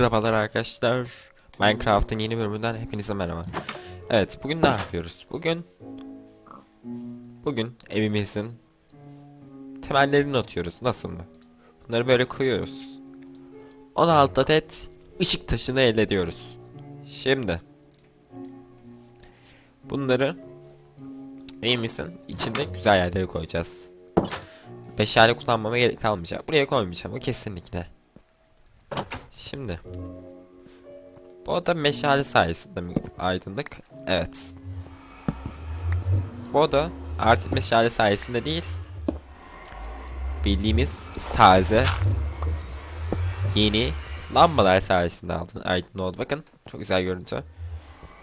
Merhabalar arkadaşlar. Minecraft'ın yeni bölümünden hepinize merhaba. Evet, bugün ne yapıyoruz? Bugün bugün evimizin temellerini atıyoruz. Nasıl mı? Bunları böyle koyuyoruz. 16 adet ışık taşını elde ediyoruz. Şimdi bunları evimizin içinde güzel yerlere koyacağız. Beşerli kullanmama gerek kalmayacak. Buraya koymayacağım. O kesinlikle. Şimdi. Bu oda meşale sayesinde mi aydınlık? Evet. Bu oda artık meşale sayesinde değil. Bildiğimiz taze yeni lambalar sayesinde aldın aydın oldu. Bakın çok güzel görüntü.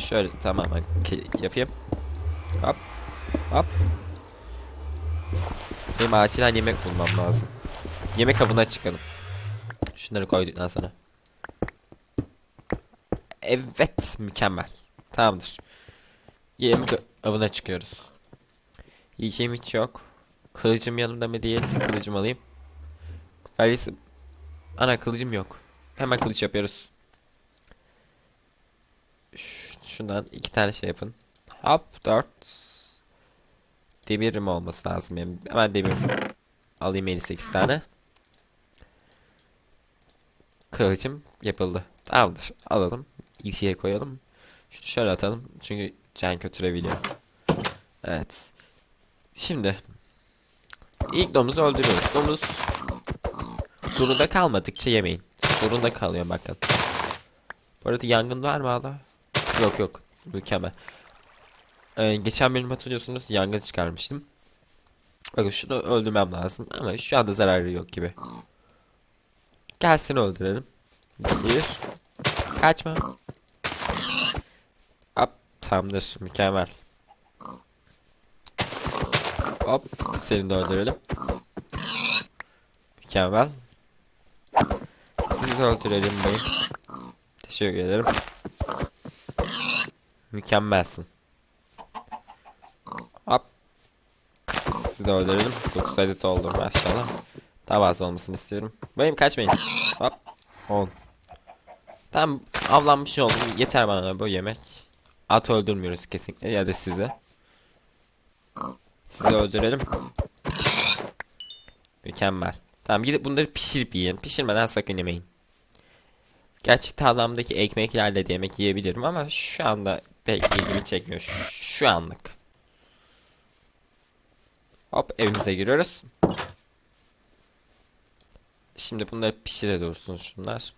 Şöyle tamamen yapayım. Hop. Hop. Benim acilen yemek bulmam lazım. Yemek avına çıkalım. Şunları koyduktan sonra. Evet, mükemmel. Tamamdır. Yemek avına çıkıyoruz. Yiyeceğim hiç yok. Kılıcım yanımda mı değil? Kılıcım alayım. Vergisi... Ana kılıcım yok. Hemen kılıç yapıyoruz. Şundan iki tane şey yapın. Hop dört. Demirim olması lazım benim. Hemen demir alayım 58 tane. Kılıcım yapıldı. Tamamdır. Alalım. İlk koyalım. Şunu şöyle atalım. Çünkü can kötürebiliyor. Evet. Şimdi. ilk domuzu öldürüyoruz. Domuz zorunda kalmadıkça yemeyin. Zorunda kalıyor bakın. Bu arada yangın var mı hala? Yok yok. Mükemmel. Ee, geçen bölüm hatırlıyorsunuz yangın çıkarmıştım. Bakın şunu öldürmem lazım ama şu anda zararı yok gibi. Gelsin öldürelim. Bir. Kaçma. Tamamdır mükemmel. Hop seni de öldürelim. Mükemmel. Sizi de öldürelim beyim. Teşekkür ederim. Mükemmelsin. Hop. Sizi de öldürelim. 9 adet oldu maşallah. Daha fazla olmasını istiyorum. Benim kaçmayın. Hop. 10. Tam avlanmış oldum. Yeter bana bu yemek. At öldürmüyoruz kesinlikle ya da sizi. Sizi öldürelim. Mükemmel. Tamam gidip bunları pişirip yiyin. Pişirmeden sakın yemeyin. Gerçi tarlamdaki ekmeklerle de yemek yiyebilirim ama şu anda pek ilgimi çekmiyor. Şu, şu anlık. Hop evimize giriyoruz. Şimdi bunları pişire dursun şunlar.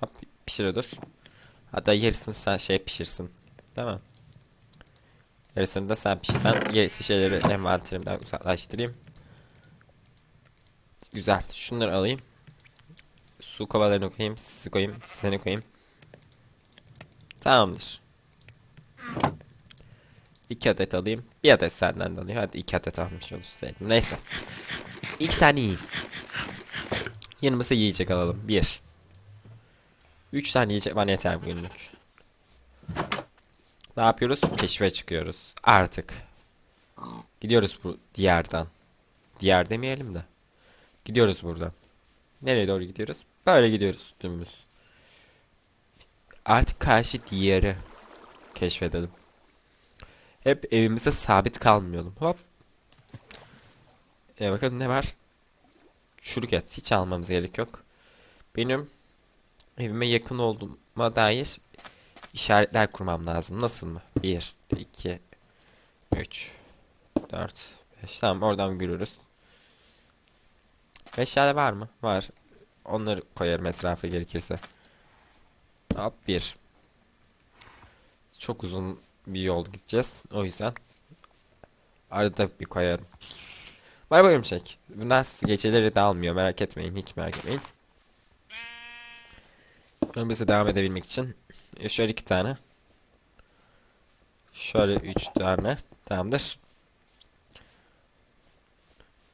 Hop pişire dur. Hatta yarısını sen şey pişirsin. Değil mi? Yarısını da sen pişir. Ben gerisi şeyleri envanterimden uzaklaştırayım. Güzel. Şunları alayım. Su kovalarını koyayım. Sizi koyayım. Seni koyayım. Tamamdır. İki adet alayım. Bir adet senden de alayım. Hadi iki adet almış olsaydım. Neyse. İki tane yiyin. Yanımıza yiyecek alalım. Bir. Üç tane yiyecek bana yeter bugünlük. Ne yapıyoruz? Keşfe çıkıyoruz. Artık. Gidiyoruz bu diyardan. Diyar demeyelim de. Gidiyoruz buradan. Nereye doğru gidiyoruz? Böyle gidiyoruz dümdüz. Artık karşı diyarı keşfedelim. Hep evimizde sabit kalmayalım. Hop. E bakın ne var? Çürük et. Hiç almamız gerek yok. Benim evime yakın olduğuma dair işaretler kurmam lazım. Nasıl mı? 1, 2, 3, 4, 5. Tamam oradan görürüz. Meşale var mı? Var. Onları koyarım etrafa gerekirse. Hop 1. Çok uzun bir yol gideceğiz. O yüzden arada bir koyarım. Var bölüm çek. Bunlar geceleri de almıyor merak etmeyin hiç merak etmeyin. Önümüze devam edebilmek için şöyle iki tane. Şöyle üç tane. Tamamdır.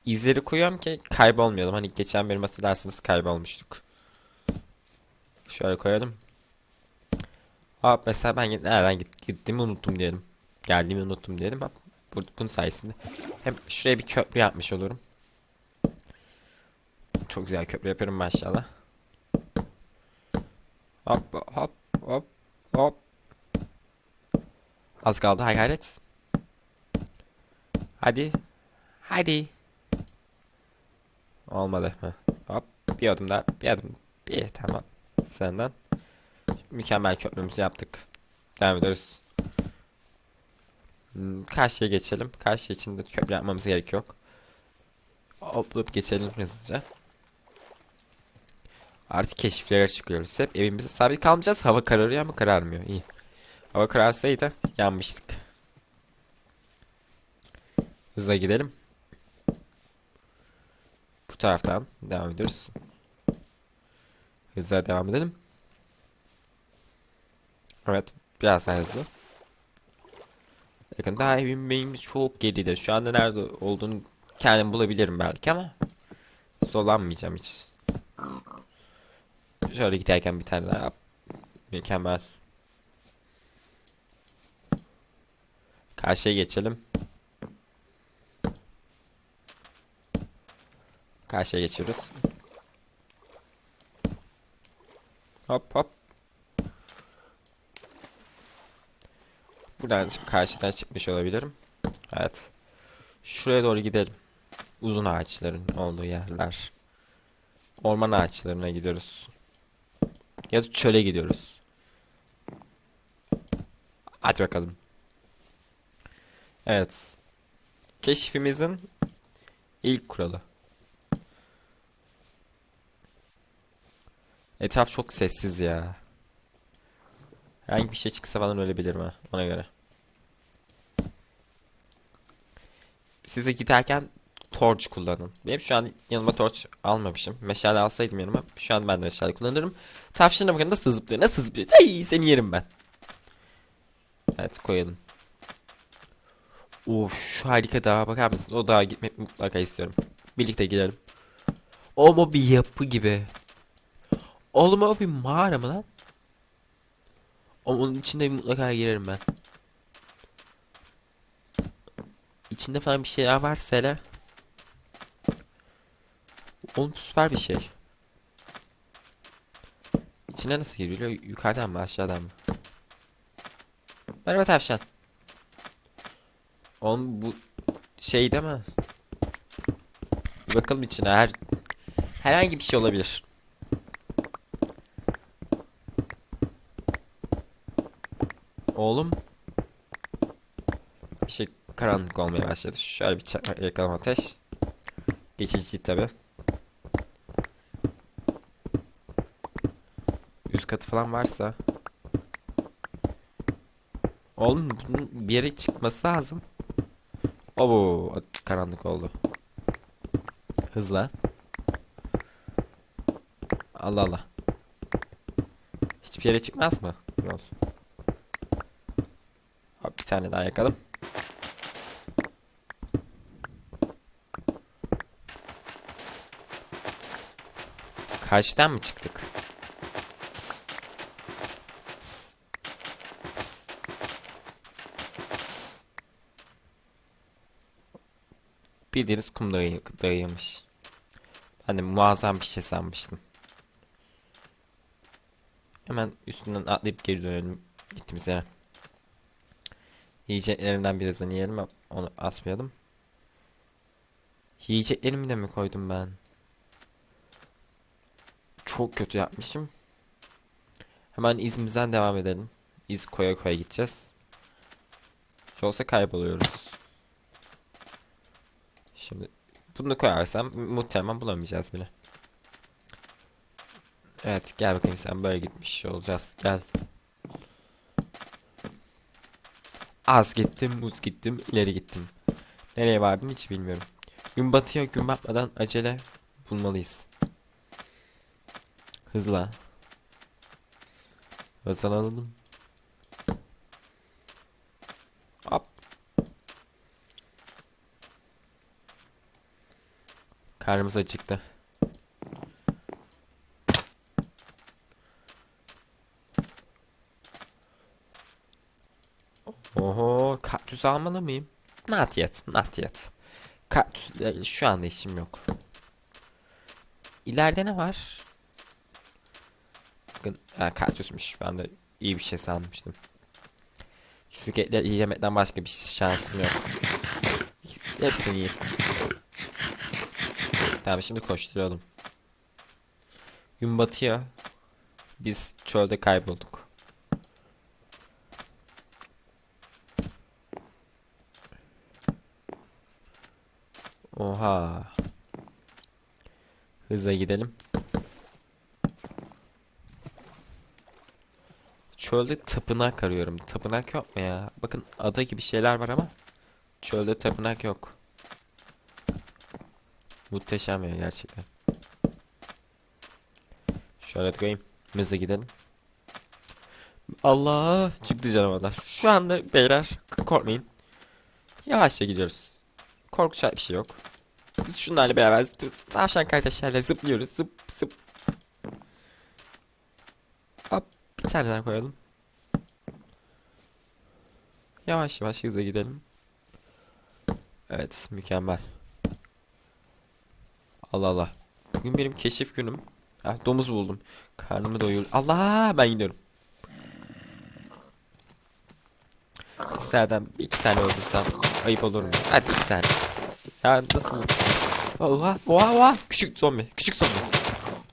İzleri koyuyorum ki kaybolmayalım. Hani geçen bölüm hatırlarsınız kaybolmuştuk. Şöyle koyalım. Hop mesela ben nereden git, gittiğimi unuttum diyelim. Geldiğimi unuttum diyelim. Hop. Bu, bunun sayesinde. Hem şuraya bir köprü yapmış olurum. Çok güzel köprü yapıyorum maşallah. Hop hop hop hop. Az kaldı hay gayret. Hadi. Hadi. Olmadı. Heh. Hop bir adım daha bir adım. Bir tamam. Senden. Mükemmel köprümüzü yaptık. Devam ediyoruz. Hmm, Karşıya geçelim. Karşı için de köprü yapmamız gerek yok. Hoplayıp geçelim hızlıca. Artık keşiflere çıkıyoruz. Hep evimizde sabit kalmayacağız. Hava kararıyor ama kararmıyor. İyi. Hava kararsaydı yanmıştık. Hızla gidelim. Bu taraftan devam ediyoruz. Hızla devam edelim. Evet. Biraz daha hızlı. Bakın daha evim benim çok geride. Şu anda nerede olduğunu kendim bulabilirim belki ama zorlanmayacağım hiç. Şöyle giderken bir tane daha. Mükemmel. Karşıya geçelim. Karşıya geçiyoruz. Hop hop. Buradan karşıdan çıkmış olabilirim. Evet. Şuraya doğru gidelim. Uzun ağaçların olduğu yerler. Orman ağaçlarına gidiyoruz. Ya da çöle gidiyoruz. Hadi bakalım. Evet. Keşfimizin ilk kuralı. Etraf çok sessiz ya. Herhangi bir şey çıksa falan ölebilirim ha ona göre. Size giderken torç kullanın. Benim şu an yanıma torç almamışım. Meşale alsaydım yanıma şu an ben de meşale kullanırım. Tavşana bakın nasıl zıplıyor nasıl zıplıyor. Ay seni yerim ben. Evet koyalım. Of şu harika dağa bakar mısınız? O dağa gitmek mutlaka istiyorum. Birlikte gidelim. O mu bir yapı gibi. Oğlum o bir mağara mı lan? O- Onun içinde mutlaka girerim ben. İçinde falan bir şeyler varsa hele. Oğlum süper bir şey. İçine nasıl giriliyor? Yukarıdan mı aşağıdan mı? Merhaba tavşan. Oğlum bu şey değil mi? Bakalım içine her herhangi bir şey olabilir. Oğlum bir şey karanlık olmaya başladı. Şöyle bir yakalım ateş. Geçici tabi. Katı falan varsa. Oğlum bunun bir yere çıkması lazım. Oo, karanlık oldu. Hızla. Allah Allah. Hiçbir yere çıkmaz mı? Yol. Hop, bir tane daha yakalım. Karşıdan mı çıktık? Bildiğiniz kum dağı, dağıymış. Ben de muazzam bir şey sanmıştım. Hemen üstünden atlayıp geri dönelim gittiğimiz yere. Yiyeceklerinden birazını yiyelim onu asmayalım. Yiyeceklerimi de mi koydum ben? Çok kötü yapmışım. Hemen izimizden devam edelim. İz koya koya gideceğiz. Yoksa kayboluyoruz. Şimdi bunu koyarsam muhtemelen bulamayacağız bile. Evet gel bakayım sen böyle gitmiş olacağız. Gel. Az gittim, uz gittim, ileri gittim. Nereye vardım hiç bilmiyorum. Gün batıyor, gün batmadan acele bulmalıyız. Hızla. Hızlanalım. Hop. Karnımız acıktı. Oho, kaktüs almalı mıyım? Not yet, not yet. Kaktüsle şu anda işim yok. İleride ne var? Bakın ha, kaktüsmüş. Ben de iyi bir şey sanmıştım. Çürük etler iyi yemekten başka bir şey şansım yok. Hepsini yiyeyim. Tamam şimdi koşturalım. Gün batıyor. Biz çölde kaybolduk. Oha. Hızla gidelim. Çölde tapınak arıyorum. Tapınak yok mu ya? Bakın ada gibi şeyler var ama çölde tapınak yok. Muhteşem ya gerçekten. Şöyle koyayım. Hızla gidelim. Allah çıktı canavarlar. Şu anda beyler korkmayın. Yavaşça gidiyoruz. Korkacak bir şey yok. Biz şunlarla beraber tavşan kardeşlerle zıplıyoruz. Zıp zıp. Hop bir tane daha koyalım. Yavaş yavaş hızla gidelim. Evet mükemmel. Allah Allah. Bugün benim keşif günüm. Ah domuz buldum. Karnımı doyur. Allah ben gidiyorum. Bir iki tane öldürsem ayıp olur mu? Hadi iki tane. Ya nasıl bu? Oha oha oha. Küçük zombi. Küçük zombi.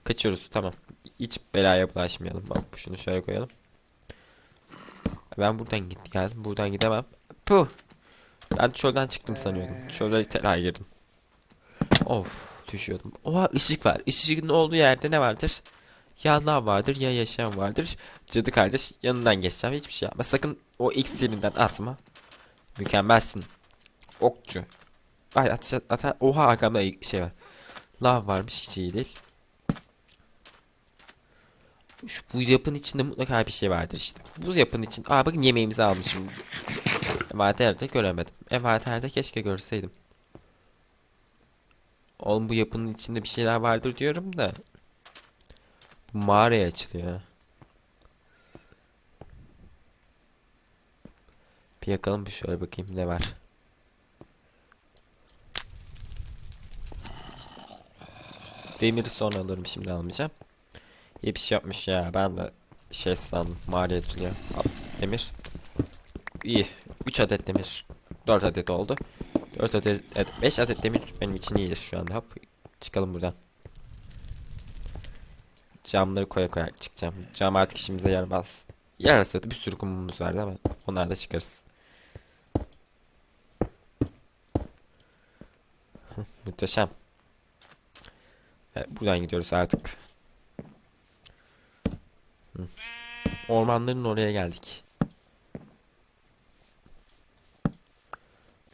Kaçıyoruz tamam. Hiç belaya bulaşmayalım. Bak şunu şöyle koyalım. Ben buradan git geldim. Buradan gidemem. Puh. Ben çölden çıktım sanıyordum. Çölde tekrar girdim. Of düşüyordum. Oha ışık var. Işığın olduğu yerde ne vardır? Ya lav vardır ya yaşam vardır. Cadı kardeş yanından geçeceğim. Hiçbir şey yapma. Sakın o iksirinden atma. Mükemmelsin. Okçu. Ay atış atar. Oha arkamda şey var. Lav varmış hiç iyi değil. Şu bu yapının içinde mutlaka bir şey vardır işte. Bu yapının için. Aa bakın yemeğimizi almışım. Envanterde göremedim. Envanterde keşke görseydim. Oğlum bu yapının içinde bir şeyler vardır diyorum da. Mağaraya açılıyor. Bir yakalım bir şöyle bakayım ne var. Demiri sonra alırım şimdi almayacağım. İyi bir şey yapmış ya ben de şey sandım mağaraya açılıyor. Demir. İyi 3 adet demir. 4 adet oldu. 4 adet, evet, 5 adet demir benim için iyidir şu anda. Hop çıkalım buradan. Camları koya koya çıkacağım. Cam artık işimize yaramaz. Yarasa da bir sürü kumumuz vardı ama onlar da çıkarız. Muhteşem. Evet, buradan gidiyoruz artık. Ormanların oraya geldik.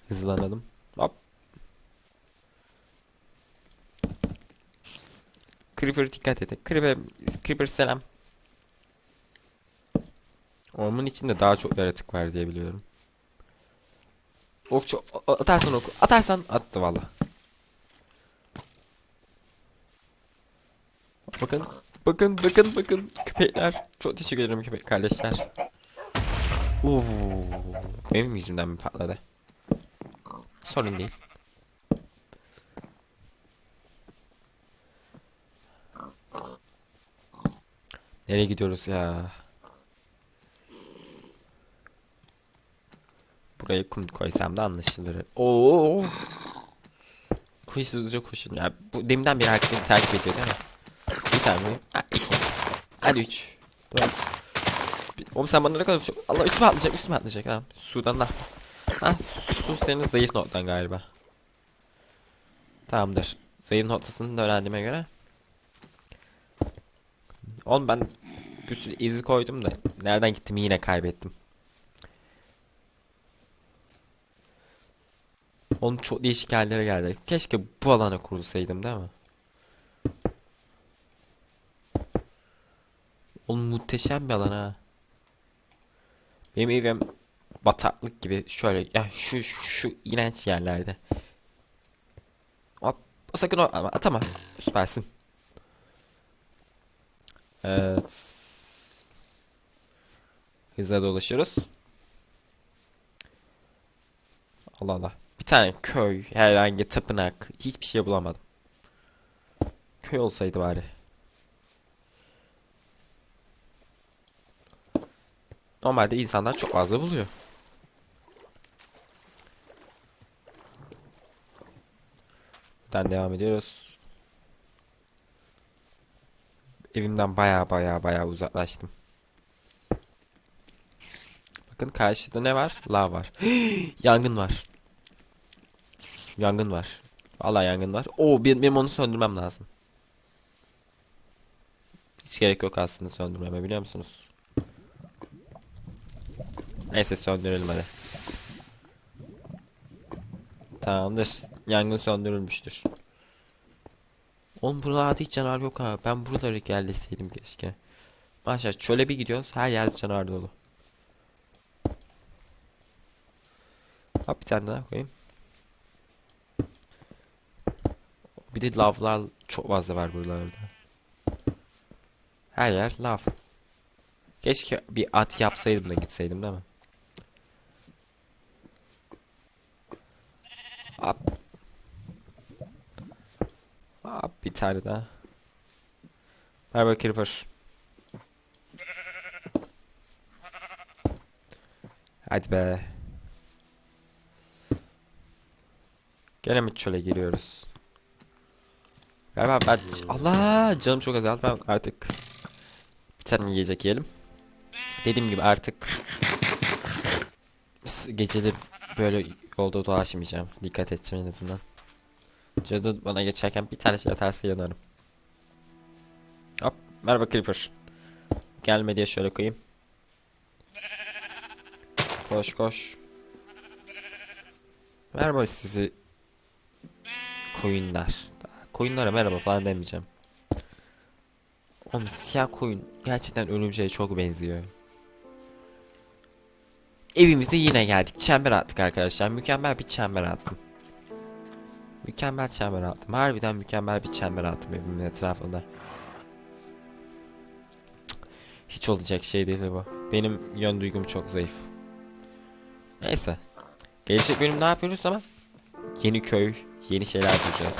Hızlanalım. Hop. Creeper dikkat edin. Creeper, Creeper selam. Ormanın içinde daha çok yaratık var diye biliyorum. Okçu atarsan oku. Atarsan attı valla. Bakın. Bakın bakın bakın. Köpekler. Çok teşekkür ederim köpek kardeşler. Oo, benim yüzümden mi patladı? Sorun değil. Nereye gidiyoruz ya? Buraya kum koysam da anlaşılır. Oo! Koş hızlıca koşun. Ya bu deminden beri herkes takip ediyor değil mi? Bir tane. Ha, iki. Hadi üç. Dört. Oğlum sen bana ne kadar çok... Allah üstüme atlayacak üstüme atlayacak ha. Sudan da. Ha su senin zayıf noktan galiba. Tamamdır. Zayıf noktasını da öğrendiğime göre. Oğlum ben bir sürü izi koydum da nereden gittim yine kaybettim. Oğlum çok değişik yerlere geldi. Keşke bu alana kurulsaydım değil mi? Oğlum muhteşem bir alan ha. Benim evim bataklık gibi şöyle ya şu şu iğrenç yerlerde. Hop sakın o ama atama. Süpersin. Evet. Hızla dolaşıyoruz. Allah Allah. Bir tane köy, herhangi tapınak, hiçbir şey bulamadım. Köy olsaydı bari. normalde insanlar çok fazla buluyor. Buradan devam ediyoruz. Evimden baya baya baya uzaklaştım. Bakın karşıda ne var? Lav var. Yangın var. Yangın var. Vallahi yangın var. Oo benim, benim onu söndürmem lazım. Hiç gerek yok aslında söndürmeme biliyor musunuz? Neyse söndürelim hadi. Tamamdır. Yangın söndürülmüştür. Oğlum buralarda hiç canavar yok ha. Ben buraları yerleşseydim keşke. Maşallah çöle bir gidiyoruz. Her yer canavar dolu. Hop bir tane daha koyayım. Bir de lavlar çok fazla var buralarda. Her yer lav. Keşke bir at yapsaydım da gitseydim değil mi? Hop. Hop bir tane daha. Merhaba Creeper. Hadi be. Gene mi çöle giriyoruz? Galiba ben... Allah! Canım çok azaldı. Ben artık bir tane yiyecek yiyelim. Dediğim gibi artık geceleri böyle yolda dolaşmayacağım. Dikkat edeceğim en azından. Cadı bana geçerken bir tane şey atarsa yanarım. Hop. Merhaba Creeper. Gelme diye şöyle koyayım. Koş koş. Merhaba sizi koyunlar. Koyunlara merhaba falan demeyeceğim. Oğlum siyah koyun gerçekten ölümceye çok benziyor. Evimize yine geldik. Çember attık arkadaşlar. Mükemmel bir çember attım. Mükemmel çember attım. Harbiden mükemmel bir çember attım evimin etrafında. Hiç olacak şey değil bu. Benim yön duygum çok zayıf. Neyse. Gelecek bölüm ne yapıyoruz ama? Yeni köy, yeni şeyler bulacağız.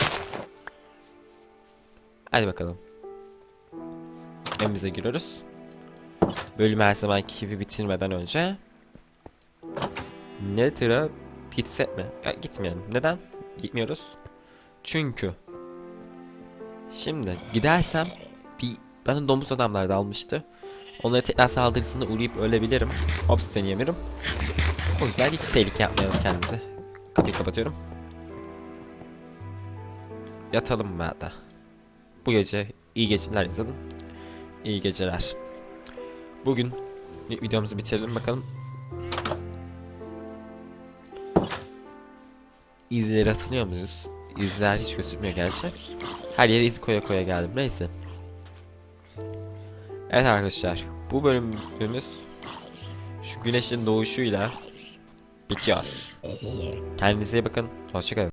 Hadi bakalım. Evimize giriyoruz. Bölümü her zamanki gibi bitirmeden önce Nether'a gitsek mi? Ya, gitmeyelim. Neden? Gitmiyoruz. Çünkü Şimdi gidersem bir bana domuz adamlar da almıştı. Onlara tekrar saldırısında uğrayıp ölebilirim. Obsidian yemirim. O yüzden hiç tehlike yapmayalım kendimize. Kapıyı kapatıyorum. Yatalım hatta? Bu gece iyi geceler yazalım. İyi geceler. Bugün vi- videomuzu bitirelim bakalım. İzleri hatırlıyor muyuz? İzler hiç gözükmüyor gerçi. Her yere iz koya koya geldim. Neyse. Evet arkadaşlar. Bu bölümümüz şu güneşin doğuşuyla bitiyor. Kendinize iyi bakın. Hoşçakalın.